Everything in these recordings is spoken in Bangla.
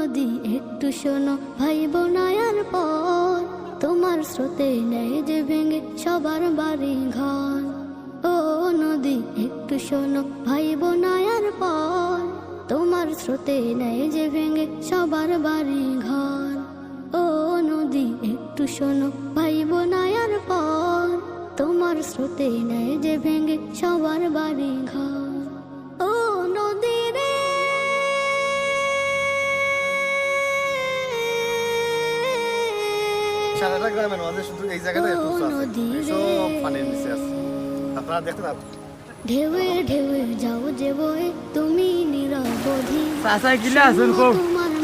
নদী একটু শোনো ভাই বোনায়ার পর তোমার স্রোতে নেই যে ভেঙে সবার বাড়ি ঘর ও নদী, একটু শোনো ভাই বোনায়ার পর তোমার স্রোতে নেই যে ভেঙে সবার বাড়ি ঘর ও নদী, একটু শোনো ভাই বোনায়ার পর তোমার স্রোতে নেই যে ভেঙে সবার বাড়ি ঘর সারাটা গ্রামের মাঝে শুধু এই জায়গাটা একটু উঁচু আছে। নদী রে। সব পানির নিচে আছে। আপনারা দেখতে না ঢেউয়ে ঢেউয়ে যাও যে বয়ে তুমি নিরবধি। চাচা গিলা আছেন খুব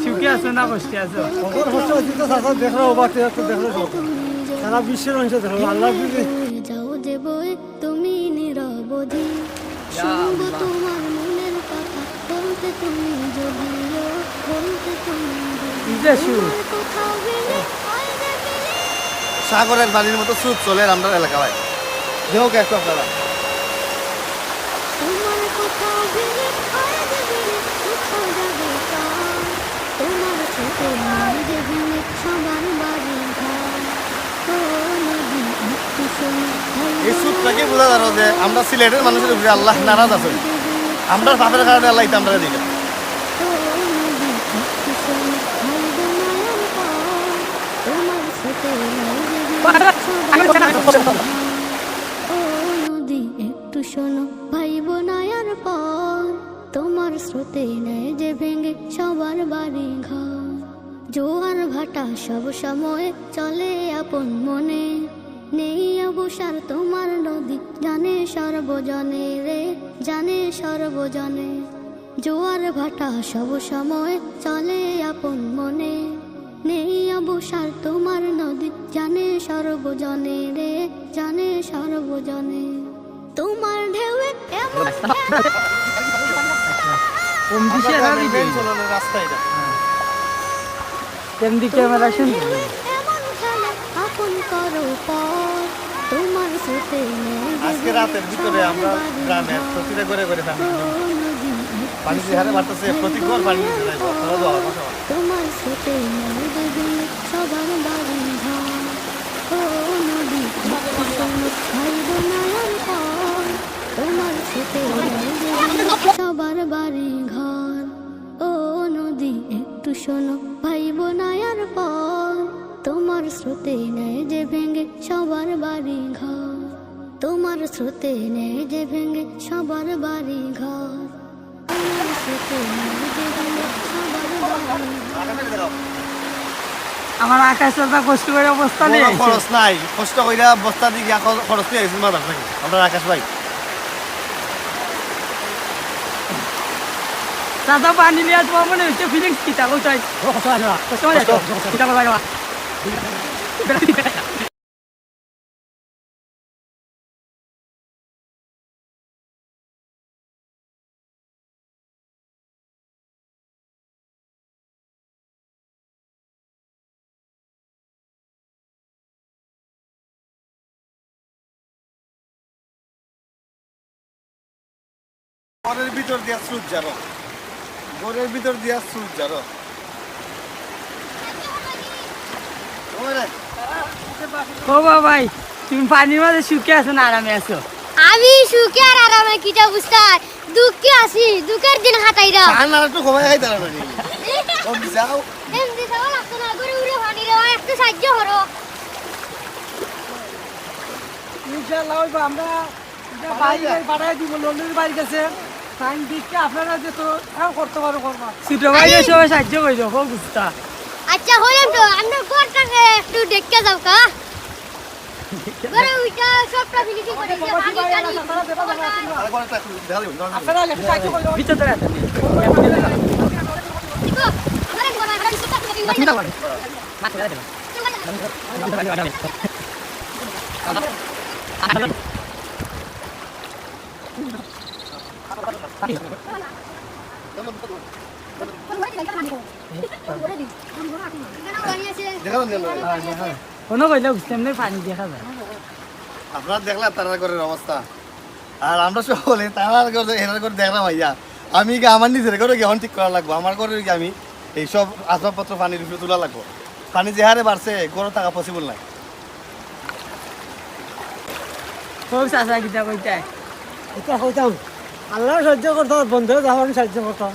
সুখে আছো না কষ্টে আছো? খবর হচ্ছে ওই তো চাচা দেখল অবাক তো সব। যে সারা বিশ্বের মানুষ দেখল আল্লাহ বুঝি যাও যে বয়ে তুমি নিরবধি। শুনব তোমার মনের কথা বলতে তুমি যদিও বলতে তুমি যদিও। ইজে সুর। তোমার কোথাও গেলে হয় যে গেলে সাগরের পানির মতো স্রোত চলে আমরা এলাকা ভাই দেখো একটু আপনারা। এই স্রোতটাকে বোঝা যাবে যে আমরা সিলেটের মানুষের উপরে আল্লাহ নারাজ আছেন। আমরা পাপের কারণে আল্লাহ আমরা দিলাম নদী একটু শোনো ভাই বোনায়ার পর। তোমার স্রোতে নেয় ভেঙে সবার বাড়ি ঘর ভাটা সব সময় চলে আপন মনে। নেই অবসার তোমার নদী, জানে সর্বজনে রে, জানে সর্বজনে। জোয়ার ভাটা সব সময় চলে আপন মনে। নেই অবসার তোমার নদী জানে সর্বজনে রে জানে সর্বজনে। তোমার ঢেউয়ে এমন আজকে রাতের ভিতরে আমরা গ্রামের প্রতিটা করে করে পানি হারে বাড়তেছে প্রতি ঘর পানি তোমার স্রোতে যে ভেঙে সবার বাড়ি ঘর ও নদী বোনায়ার পর তোমার স্রোতে যে ভেঙে সবার বাড়ি ঘর। ও নদী একটু শোনো ভাই বোনায়ার পর তোমার স্রোতে নেই যে ভেঙে সবার বাড়ি ঘর। তোমার স্রোতে নেই যে ভেঙে সবার বাড়ি ঘর তোমার স্রোতে নেই যে ভেঙে আমার আকাশ চাচা কষ্ট করে অবস্থা নেই। খরচ নাই। কষ্ট করে বস্তা দিয়ে গিয়া খরচ নিয়ে গেছেন মাদার নাকি আমরা আকাশ ভাই। চাচা পানি নিয়ে আসব মনে হচ্ছে ফিলিংস কিতা চাই কষ্ট হয় না। কষ্ট হয় না ঘরের ভিতর দিয়া স্রোত যারো ঘরের ভিতর দিয়া স্রোত যারো ওই রে, তুমি পানির মাঝে শুকে আছো না আরামে আছো? আমি সুখে আর আরামে কিটা বুঝতাই দুঃখে আছি দুঃখের দিন হাতাইরা খান একটু ঘুমাই খাইতে পারো নাকি কম যাও। এমনি যাওয়া লাগতো না ঘুরে ঘুরে ভানি রে একটু সাহায্য করো। ইনশাআল্লাহ আমরা বাইরে বাড়াই দিব লন্ডনের বাড়ি গেছে। টাইম দিকে আপনারা যে তো হ্যাঁ করতে পারো করবা। ছোট ভাই সবাই সাহায্য করে দাও হোক বুঝতা আচ্ছা হইলাম তো আমরা ঘরটাকে একটু দেখতে যাও কা? ঘরে উইটা সবটা ফিনিশিং করে দিয়ে ভানি টানি একটা দেখা। আপনারা একটু সাহায্য করে। ভিতরে রাখতে আমরা ঘরে আমরা কিছু কাজ করি দেখালাম গেল কোনো কইলে বুঝতাম না পানি দেখা যায় আপনারা দেখলাম তারা ঘরের অবস্থা। আর আমরা সকলে তারা করে এনার করে দেখলাম ভাইয়া। আমি কি আমার নিজের ঘরে গিয়ে ঠিক করা লাগবো? আমার ঘরে গিয়ে আমি এইসব আসবাবপত্র পানির উপরে তোলা লাগবো? পানি যে হারে বাড়ছে গড়ে থাকা পসিবল নাই। খুব চাচা কিতা কইতাম আল্লাহ সাহায্য করতো বন্ধু যাওয়ার সাহায্য করতাম